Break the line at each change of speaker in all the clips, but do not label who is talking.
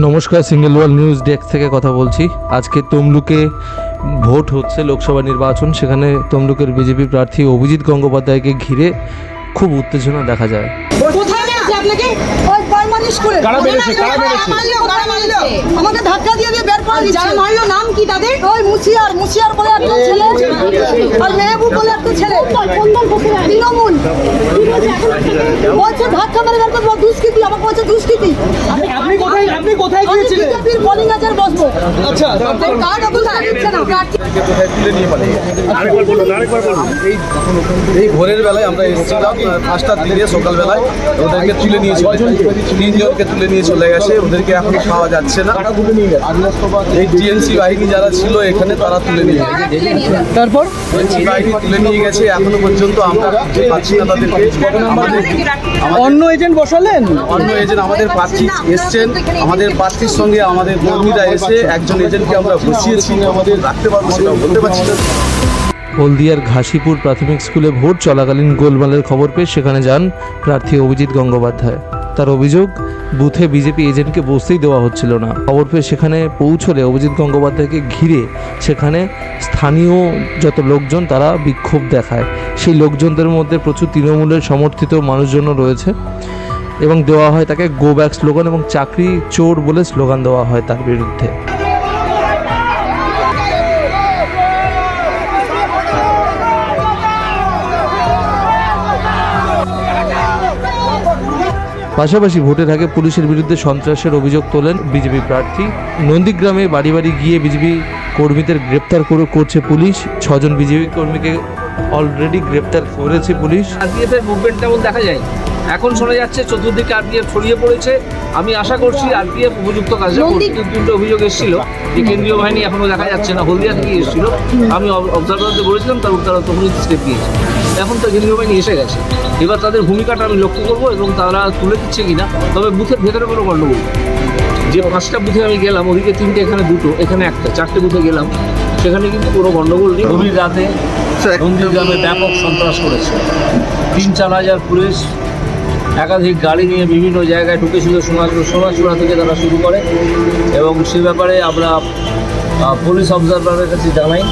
নমস্কার single world news desk থেকে কথা বলছি। আজকে তমলুকে ভোট হচ্ছে লোকসভা নির্বাচন। সেখানে তমলুকের বিজেপি প্রার্থী অভিজিৎ গঙ্গোপাধ্যায়কে ঘিরে খুব উত্তেজনা দেখা যায়।
কোথায় মেরেছে আপনাকে? ওই প্রাইমারি স্কুলে।
কারা মেরেছে? কারা মেরেছে?
মারলো? কারা মারলো? আমাকে ধাক্কা দিয়ে দিয়ে বের করে যারা মারলো নাম কি তাদের? ওই মুসিয়ার মুসিয়ার বলে একটা ছেলে। আর মেহবুব বলে একটা ছেলে। তৃণমূল। বলছে? ধাক্কা মেরে বের করে দুষ্কৃতি আমাকে বলছে দুষ্কৃতি।
আপনি কোথায় আপনি কোথায় গিয়েছিলেন?
বিজেপির পোলিং এজেন্ট বসবো।
আচ্ছা আপনার
কার্ড অবস্থা দিচ্ছে না। প্রার্থী
এই এই ভোরের বেলায় আমরা এসেছিলাম আহ, পাঁচটার দিকে সকালবেলায়। ওদেরকে তুলে নিয়ে চলে তিনজনকে তুলে নিয়ে চলে গেছে। ওদেরকে এখন পাওয়া যাচ্ছে না। এই টিএনসি বাহিনী যারা ছিল এখানে তারা তুলে নিয়ে গেছে।
তারপর?
টিএনসি বাহিনী তুলে নিয়ে গেছে। এখনও পর্যন্ত আমরা খুঁজে পাচ্ছি না তাদেরকে
অন্য এজেন্ট বসালেন?
অন্য এজেন্ট আমাদের প্রার্থী এসছেন। আমাদের প্রার্থীর সঙ্গে আমাদের কর্মীরা এসে একজন এজেন্টকে আমরা বসিয়েছি, আমাদের রাখতে পারব সেটা বলতে পারছি না।
হলদিয়ার ঘাসিপুর প্রাথমিক স্কুলে ভোট চলাকালীন গোলমালের খবর পেয়ে সেখানে যান প্রার্থী অভিজিৎ গঙ্গোপাধ্যায়। তার অভিযোগ, বুথে বিজেপি এজেন্টকে বসতেই দেওয়া হচ্ছিল না। খবর পেয়ে সেখানে পৌঁছলে অভিজিৎ গঙ্গোপাধ্যায়কে ঘিরে সেখানে স্থানীয় যত লোকজন তারা বিক্ষোভ দেখায়। সেই লোকজনদের মধ্যে প্রচুর তৃণমূলের সমর্থিত মানুষজনও রয়েছে। এবং দেওয়া হয় তাকে গো ব্যাক স্লোগান এবং চাকরি চোর বলে স্লোগান দেওয়া হয় তার বিরুদ্ধে। পাশাপাশি ভোটের আগে পুলিশের বিরুদ্ধে সন্ত্রাসের অভিযোগ তোলেন বিজেপি প্রার্থী। নন্দীগ্রামে বাড়ি বাড়ি গিয়ে বিজেপি কর্মীদের গ্রেপ্তার করে করছে পুলিশ। ছজন বিজেপি কর্মীকে অলরেডি গ্রেপ্তার করেছে পুলিশ।
আরপিএফ এর মুভমেন্ট তেমন দেখা যায়? এখন শোনা যাচ্ছে চতুর্দিকে আরপিএফ ছড়িয়ে পড়েছে। আমি আশা করছি আরপিএফ উপযুক্ত কাজটা করবে তিনটে অভিযোগ এসেছিল যে কেন্দ্রীয় বাহিনী এখনও দেখা যাচ্ছে না। হলদিয়া থেকে এসেছিল। আমি অবজারভারতে বলেছিলাম তার তারা তখনই স্টেপ নিয়েছে এখন তো কেন্দ্রীয় বাহিনী এসে গেছে। এবার তাদের ভূমিকাটা আমি লক্ষ্য করব এবং তারা তুলে দিচ্ছে কিনা। তবে বুথের ভেতরে কোনো গণ্ডগোল যে পাঁচটা বুথে আমি গেলাম ওদিকে তিনটে এখানে দুটো এখানে একটা চারটে বুথে গেলাম সেখানে কিন্তু কোনো গণ্ডগোল নেই। গভীর রাতে নন্দীগ্রামে ব্যাপক সন্ত্রাস করেছে। তিন চার হাজার পুলিশ একাধিক গাড়ি নিয়ে বিভিন্ন জায়গায় ঢুকেছিল সোনা সোনাচূড়া থেকে তারা শুরু করে। এবং সে ব্যাপারে আমরা পুলিশ অবজারভারের কাছে জানাই।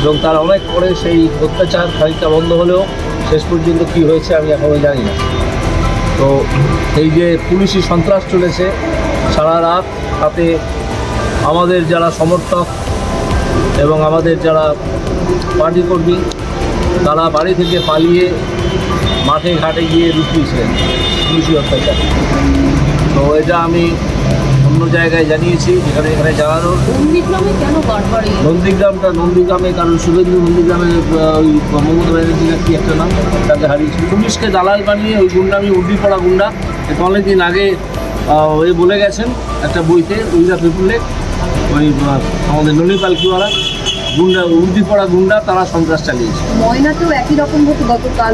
এবং তার অনেক পরে সেই অত্যাচার খানিকটা বন্ধ হলেও শেষ পর্যন্ত কী হয়েছে আমি এখনও জানি না। তো এই যে পুলিশি সন্ত্রাস চলেছে সারা রাত তাতে আমাদের যারা সমর্থক এবং আমাদের যারা পার্টি কর্মী তারা বাড়ি থেকে পালিয়ে মাঠে ঘাটে গিয়ে লুকিয়েছিলেন পুলিশি অত্যাচার। তো এটা আমি অন্য জায়গায় জানিয়েছি যেখানে এখানে
এই
নন্দীগ্রামটা নন্দীগ্রামে কারণ শুভেন্দু নন্দীগ্রামে ওই মমতা ব্যানার্জির কি একটা নাম তাকে হারিয়েছিল। পুলিশকে দালাল বানিয়ে ওই গুন্ডামি উর্দি পড়া গুন্ডা অনেকদিন আগে ওই বলে গেছেন একটা বইতে উইদা পিপুলে ওই আমাদের ননী পালকিওয়ালা গুন্ডা উর্দি পড়া গুন্ডা তারা সন্ত্রাস চালিয়েছে।
ময়নাতেও একই রকম হতো গতকাল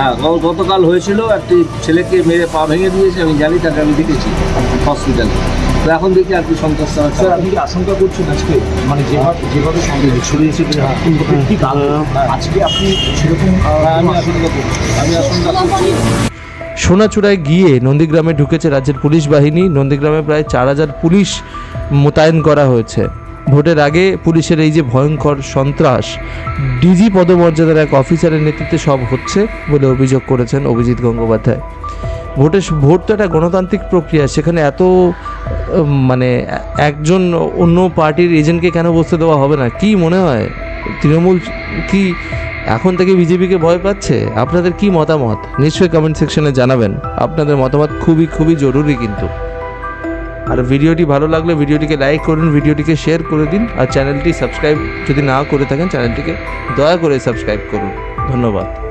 হ্যাঁ গতকাল হয়েছিল একটি ছেলেকে মেরে পা ভেঙে দিয়েছে আমি জানি তাকে আমি দেখেছি হসপিটালে তো এখন দেখি আর কি সন্ত্রাস চালাচ্ছে।
আপনি কি আশঙ্কা করছেন আজকে? মানে যেভাবে যেভাবে ছড়িয়েছে ঠিক আজকে আপনি সেরকম
হ্যাঁ, আমি আশঙ্কা করছি। আমি আশঙ্কা করছি।
সোনাচূড়ায় গিয়ে নন্দীগ্রামে ঢুকেছে রাজ্যের পুলিশ বাহিনী। নন্দীগ্রামে প্রায় চার হাজার পুলিশ মোতায়েন করা হয়েছে। ভোটের আগে পুলিশের এই যে ভয়ঙ্কর সন্ত্রাস, ডিজি পদমর্যাদার এক অফিসারের নেতৃত্বে সব হচ্ছে বলে অভিযোগ করেছেন অভিজিৎ গঙ্গোপাধ্যায়। ভোটের ভোট তো একটা গণতান্ত্রিক প্রক্রিয়া, সেখানে এত মানে একজন অন্য পার্টির এজেন্টকে কেন বসতে দেওয়া হবে না? কি মনে হয়? তৃণমূল কি এখন থেকে বিজেপিকে ভয় পাচ্ছে? আপনাদের কি মতামত? নিশ্চয়ই কমেন্ট সেকশনে জানাবেন। আপনাদের মতামত খুবই খুবই জরুরি কিন্তু। আর ভিডিওটি ভালো লাগলে ভিডিওটিকে লাইক করুন, ভিডিওটিকে শেয়ার করে দিন, আর চ্যানেলটি সাবস্ক্রাইব যদি না করে থাকেন চ্যানেলটিকে দয়া করে সাবস্ক্রাইব করুন। ধন্যবাদ।